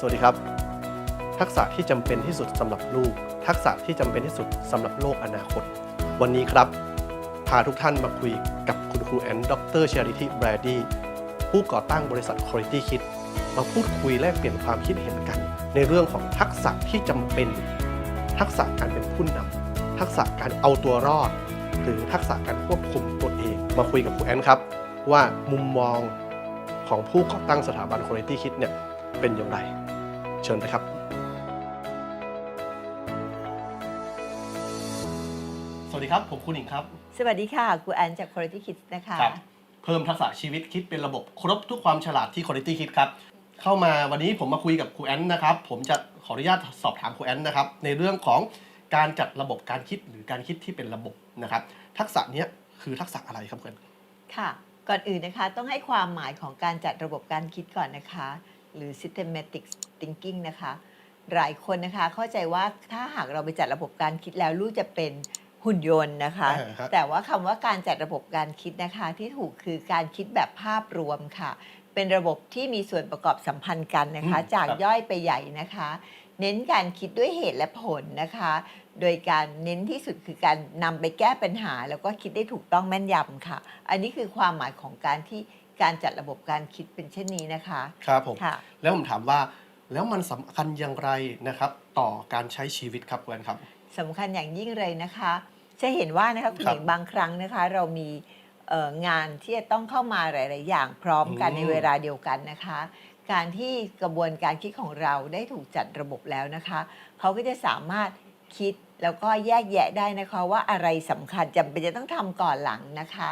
สวัสดีครับ ทักษะที่จำเป็นที่สุดสำหรับลูก ทักษะที่จำเป็นที่สุดสำหรับโลกอนาคต วันนี้ครับ พาทุกท่านมาคุยกับคุณครูแอนดรเชอริทีแบรดี้ผู้ก่อตั้งบริษัท Quality Kit มาพูดคุยแลกเปลี่ยนความคิดเห็นกัน ในเรื่องของทักษะที่จำเป็น ทักษะการเป็นผู้นำทักษะการเอาตัวรอด หรือทักษะการควบคุมตัวเอง มาคุยกับครูแอนครับ ว่ามุมมองของผู้ก่อตั้งสถาบัน Quality Kit เนี่ย เป็นอย่างไร เชิญนะครับ สวัสดีครับ ผมคุณหญิงครับ สวัสดีค่ะครูแอนจาก Quality Kids นะคะ ครับ เพิ่มทักษะชีวิตคิดเป็นระบบครบทุกความฉลาดที่ Quality Kit ครับ เข้ามาวันนี้ผมมาคุยกับครูแอนนะครับ ผมจะขออนุญาตสอบถามครูแอนนะครับ ในเรื่องของการจัดระบบการคิดหรือการคิดที่เป็นระบบนะครับ ทักษะเนี้ยคือทักษะอะไรครับเพื่อน ค่ะ ก่อนอื่นนะคะ ต้องให้ความหมายของการจัดระบบการคิดก่อนนะคะ หรือ systematic thinking นะคะ หลายคนนะคะเข้าใจว่าถ้าหากเราไปจัดระบบการคิดแล้วลูกจะเป็นหุ่นยนต์นะคะ อ่าฮะ แต่ว่าคำว่าการจัดระบบการคิดนะคะ ที่ถูกคือการคิดแบบภาพรวมค่ะ เป็นระบบที่มีส่วนประกอบสัมพันธ์กันนะคะจากย่อยไปใหญ่นะคะ เน้นการคิดด้วยเหตุและผลนะคะ โดยการเน้นที่สุดคือการนำไปแก้ปัญหา แล้วก็คิดได้ถูกต้องแม่นยำค่ะ อันนี้คือความหมายของการที่ การจัดระบบการคิดเป็นเช่นนี้นะคะครับผมค่ะ แล้วผมถามว่าแล้วมันสำคัญอย่างไรนะครับ ต่อการใช้ชีวิตครับเพื่อนครับ สำคัญอย่างยิ่งเลยนะคะ จะเห็นว่านะคะคุณครับหญิงบางครั้งนะคะ เรามีเอ่องานที่จะต้องเข้ามาหลาย ๆ อย่างพร้อมกันอืม ในเวลาเดียวกันนะคะ การที่กระบวนการคิดของเราได้ถูกจัดระบบแล้วนะคะ เขาก็จะสามารถคิดแล้วก็แยกแยะได้นะคะว่าอะไรสำคัญจำเป็นจะต้องทำก่อนหลังนะคะ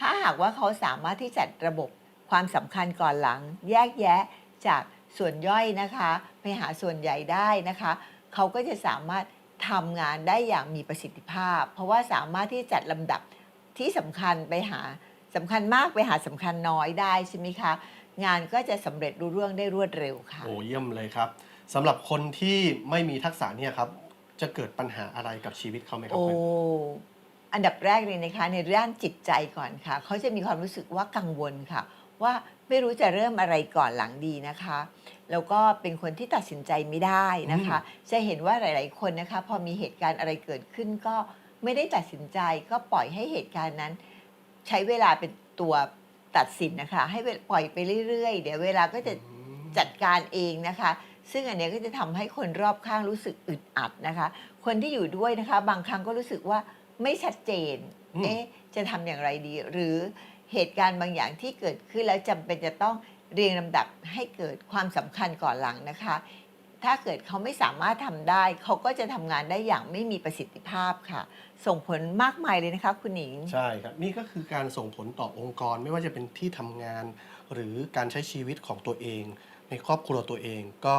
ถ้าหากว่าเขาสามารถที่จัดระบบความสำคัญก่อนหลัง แยกแยะจากส่วนย่อยนะคะ ไปหาส่วนใหญ่ได้นะคะ เขาก็จะสามารถทำงานได้อย่างมีประสิทธิภาพ เพราะว่าสามารถที่จัดลำดับที่สำคัญไปหาสำคัญมากไปหาสำคัญน้อยได้ใช่ไหมคะ งานก็จะสำเร็จรุ่ร่วงได้รวดเร็วค่ะ โอ้เยี่ยมเลยครับสำหรับคนที่ไม่มีทักษะเนี่ยครับ จะเกิดปัญหาอะไรกับชีวิตเขาไหมครับโอ้เพื่ อนอันดับแรกเลยนะคะในด้านจิตใจก่อนค่ะ เขาจะมีความรู้สึกว่ากังวลค่ะ ว่าไม่รู้จะเริ่มอะไรก่อนหลังดีนะคะ แล้วก็เป็นคนที่ตัดสินใจไม่ได้นะคะ จะเห็นว่าหลาย ๆ คนนะคะ พอมีเหตุการณ์อะไรเกิดขึ้นก็ไม่ได้ตัดสินใจก็ปล่อยให้เหตุการณ์นั้น ใช้เวลาเป็นตัวตัดสินนะคะ ให้เวลปล่อยไปเรื่อย ๆ เดี๋ยวเวลาก็จะอืมจัดการเองนะคะ ซึ่งอันเนี้ยก็จะทำให้คนรอบข้างรู้สึกอึดอัดนะคะ คนที่อยู่ด้วยนะคะ บางครั้งก็รู้สึกว่า ไม่ชัดเจน อืม เอ๊ะจะทำอย่างไรดี หรือเหตุการณ์บางอย่างที่เกิดขึ้นแล้วจำเป็นจะต้องเรียงลำดับให้เกิดความสำคัญก่อนหลังนะคะ ถ้าเกิดเขาไม่สามารถทำได้ เขาก็จะทำงานได้อย่างไม่มีประสิทธิภาพค่ะ ส่งผลมากมายเลยนะคะ คุณหนิง ใช่ครับ นี่ก็คือการส่งผลต่อองค์กรไม่ว่าจะเป็นที่ทำงาน หรือการใช้ชีวิตของตัวเอง ในครอบครัวตัวเองก็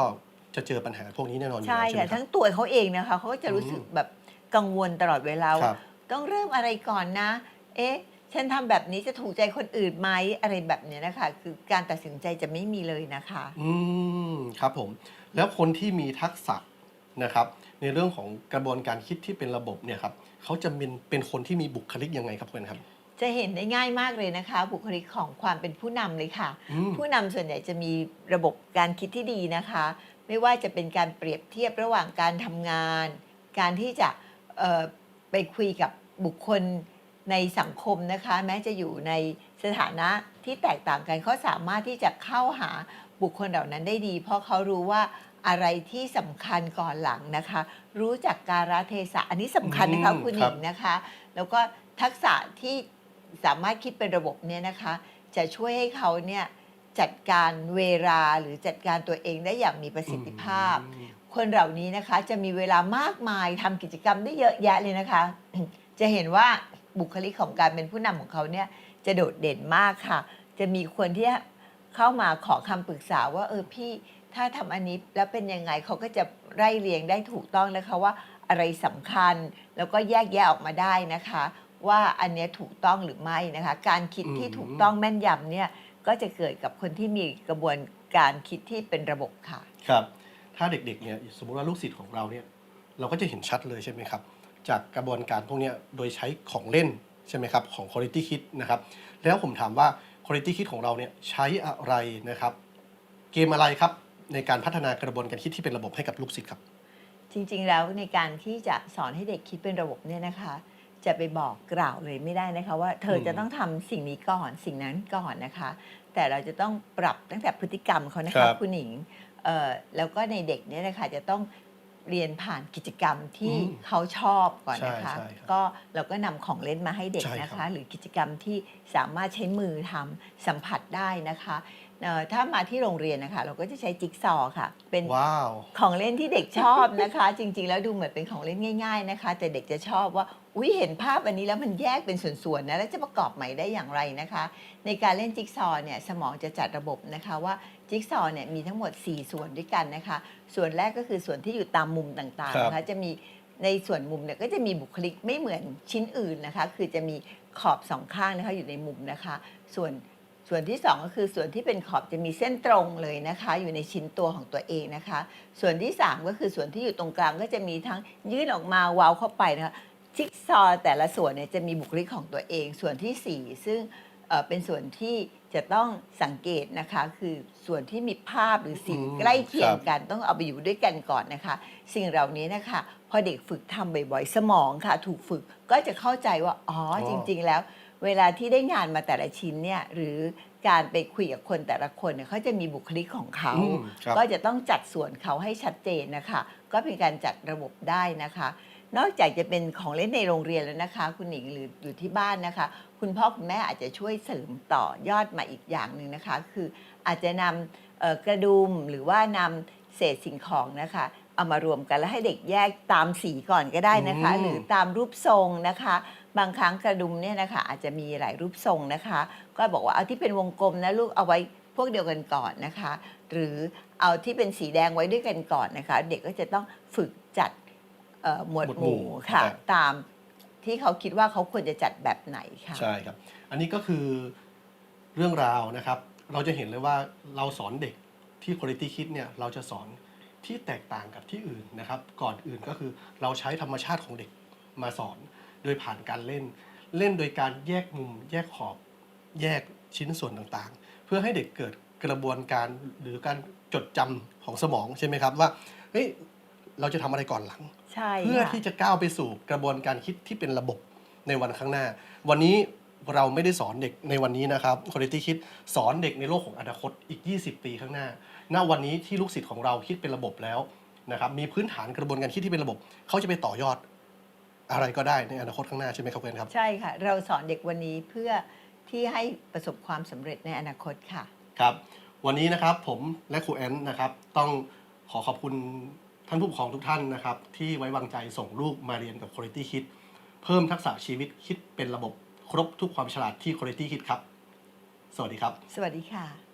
จะเจอปัญหาพวกนี้แน่นอนอยู่ใช่แล้วใช่ไหมค่ะ ครัทั้บงตัวเขาเองนะคะเขาก็จะรู้สึกแบบกังวลตลอดเวลาครัว่าบ ต้องเริ่มอะไรก่อนนะ เอ๊ะ ฉันทำแบบนี้จะถูกใจคนอื่นไหมอะไรแบบเนี้ยนะคะ คือการตัดสินใจจะไม่มีเลยนะคะ อืมครับผมแล้วคนที่มีทักษะนะครับ ในเรื่องของกระบวนการคิดที่เป็นระบบเนี่ยครับเขาจะเป็นเป็นคนที่มีบุคลิกยังไงครับเพื่อนครับ จะเห็นได้ง่ายมากเลยนะคะ บุคลิกของความเป็นผู้นำเลยค่ะ อืม ผู้นำส่วนใหญ่จะมีระบบการคิดที่ดีนะคะ ไม่ว่าจะเป็นการเปรียบเทียบระหว่างการทำงาน การที่จะเอ่อไปคุยกับ บุคคลในสังคมนะคะ แม้จะอยู่ในสถานะที่แตกต่างกันเขาสามารถที่จะเข้าหาบุคคลเหล่านั้นได้ดี เพราะเขารู้ว่าอะไรที่สำคัญก่อนหลังนะคะ รู้จักการะเทศะอันนี้สำคัญนะคะอืมคุณหครัญิบงนะคะ แล้วก็ทักษะที่สามารถคิดเป็นระบบเนี่ยนะคะ จะช่วยให้เขาเนี่ยจัดการเวลาหรือจัดการตัวเองได้อย่างมีประสิทธิภาพอืมคนเหล่านี้นะคะจะมีเวลามากมายทำกิจกรรมได้เยอะแยะเลยนะคะ จะเห็นว่าบุคลิกของการเป็นผู้นำของเขาเนี่ยจะโดดเด่นมากค่ะ จะมีคนที่เข้ามาขอคำปรึกษาว่าเออพี่ถ้าทำอันนี้แล้วเป็นยังไงเขาก็จะไล่เรียงได้ถูกต้องนะคะว่าอะไรสำคัญแล้วก็แยกแยะออกมาได้นะคะ ว่าอันเนี้ยถูกต้องหรือไม่นะคะ การคิดที่อืมถูกต้องแม่นยำเนี่ยก็จะเกิดกับคนที่มีกระบวนการคิดที่เป็นระบบค่ะ ครับ ถ้าเด็กๆเนี่ยสมมุติว่าลูกศิษย์ของเราเนี่ยเราก็จะเห็นชัดเลยใช่ไหมครับ จากกระบวนการพวกเนี้ยโดยใช้ของเล่นใช่ไหมครับของ Quality Kit นะครับแล้วผมถามว่า Quality Kit ของเราเนี่ยใช้อะไรนะครับเกมอะไรครับในการพัฒนากระบวนการคิดที่เป็นระบบให้กับลูกศิษย์ครับ จริงๆแล้วในการที่จะสอนให้เด็กคิดเป็นระบบเนี่ยนะคะ จะไปบอกกล่าวเลยไม่ได้นะคะ ว่าเธอจะอืมต้องทำสิ่งนี้ก่อนสิ่งนั้นก่อนนะคะ แต่เราจะต้องปรับตั้งแต่พฤติกรรมเขานะครัคะบคุณหญิงเอ่อแล้วก็ในเด็กเนี่ยนะคะจะต้อง เรียนผ่านกิจกรรมที่อืมเขาชอบก่อนนะคะ ใช่ใช่ครับก็เราก็นำของเล่นมาให้เด็กใช่ครับนะคะหรือกิจกรรมที่สามารถใช้มือทำสัมผัสได้นะคะเอ่อถ้ามาที่โรงเรียนนะคะ เราก็จะใช้จิ๊กซอว์ค่ะ เป็นว้าว ของเล่นที่เด็กชอบนะคะ จริงๆ แล้วดูเหมือนเป็นของเล่นง่าย ๆนะคะ แต่เด็กจะชอบว่า อุ้ยเห็นภาพอันนี้แล้วมันแยกเป็นส่วนๆนะแล้วจะประกอบใหม่ได้อย่างไรนะคะ ในการเล่นจิ๊กซอว์เนี่ยสมองจะจัดระบบนะคะว่าจิ๊กซอว์เนี่ยมีทั้งหมด 4 ส่วนด้วยกันนะคะ ส่วนแรกก็คือส่วนที่อยู่ตามมุมต่างๆนะคะจะมีในส่วนมุมเนี่ยก็จะมีบุคลิกไม่เหมือนชิ้นอื่นนะคะ คือจะมีขอบสองข้างนะคะอยู่ในมุมนะคะ ส่วนส่วนที่สองก็คือส่วนที่เป็นขอบจะมีเส้นตรงเลยนะคะ อยู่ในชิ้นตัวของตัวเองนะคะ ส่วนที่สามก็คือส่วนที่อยู่ตรงกลางก็จะมีทั้งยื่นออกมาเว้าเข้าไปนะคะ จิ๊กซอว์แต่ละส่วนเนี่ยจะมีบุคลิกของตัวเอง ส่วนที่สี่ซึ่งเอ่อเป็นส่วนที่จะต้องสังเกตนะคะ คือส่วนที่มีภาพหรือสีอืมใกล้เคียงครับกันต้องเอาไปอยู่ด้วยกันก่อนนะคะ สิ่งเหล่านี้นะคะพอเด็กฝึกทำบ่อยๆ สมองค่ะ ถูกฝึกก็จะเข้าใจว่าอ๋อจริง ๆ แล้ว เวลาที่ได้งานมาแต่ละชิ้นเนี่ยหรือการไปคุยกับคนแต่ละคนเนี่ยเขาจะมีบุคลิกของเขา อืมครับ ก็จะต้องจัดส่วนเขาให้ชัดเจนนะคะ ก็เป็นการจัดระบบได้นะคะ นอกจากจะเป็นของเล่นในโรงเรียนแล้วนะคะ คุณหนิงหรืออยู่ที่บ้านนะคะ คุณพ่อคุณแม่อาจจะช่วยเสริมต่อยอดมาอีกอย่างหนึ่งนะคะ คืออาจจะนำเอ่อกระดุมหรือว่านำเศษสิ่งของนะคะ เอามารวมกันแล้วให้เด็กแยกตามสีก่อนก็ได้นะคะอืมหรือตามรูปทรงนะคะ บางครั้งกระดุมเนี่ยนะคะอาจจะมีหลายรูปทรงนะคะ ก็บอกว่าเอาที่เป็นวงกลมนะลูกเอาไว้พวกเดียวกันก่อนนะคะ หรือเอาที่เป็นสีแดงไว้ด้วยกันก่อนนะคะ เด็กก็จะต้องฝึกจัด เอ่อหมวดหมวดหหมู่มู่ค่ะครับ ตามที่เขาคิดว่าเขาควรจะจัดแบบไหนค่ะ ใช่ครับ อันนี้ก็คือเรื่องราวนะครับ เราจะเห็นเลยว่าเราสอนเด็กที่ Quality Kid เนี่ยเราจะสอนที่แตกต่างกับที่อื่นนะครับ ก่อนอื่นก็คือเราใช้ธรรมชาติของเด็กมาสอน โดยผ่านการเล่น เล่นโดยการแยกมุม แยกขอบ แยกชิ้นส่วนต่างๆ เพื่อให้เด็กเกิดกระบวนการหรือการจดจำของสมองใช่ไหมครับว่าเฮ้ย เราจะทำอะไรก่อนหลัง ใช่เพื่อค่ะ ที่จะก้าวไปสู่กระบวนการคิดที่เป็นระบบในวันข้างหน้า วันนี้เราไม่ได้สอนเด็กในวันนี้นะครับ Quality คิดสอนเด็กในโลกของอนาคตอีก 20 ปีข้างหน้า ณวันนี้ที่ลูกศิษย์ของเราคิดเป็นระบบแล้วนะครับมีพื้นฐานกระบวนการคิดที่เป็นระบบ เขาจะไปต่อยอดอะไรก็ได้ในอนาคตข้างหน้าใช่ไหมครับเพื่อนครับ ใช่ค่ะ เราสอนเด็กวันนี้เพื่อที่ให้ประสบความสำเร็จในอนาคตค่ะ ครับ วันนี้นะครับผมและครูแอนนะครับ ต้องขอขอบคุณ ท่านผู้ปกครองทุกท่านนะครับ ที่ไว้วางใจส่งลูกมาเรียนกับ Quality Kid เพิ่มทักษะชีวิตคิดเป็นระบบครบทุกความฉลาดที่ Quality Kid ครับ สวัสดีครับ สวัสดีค่ะ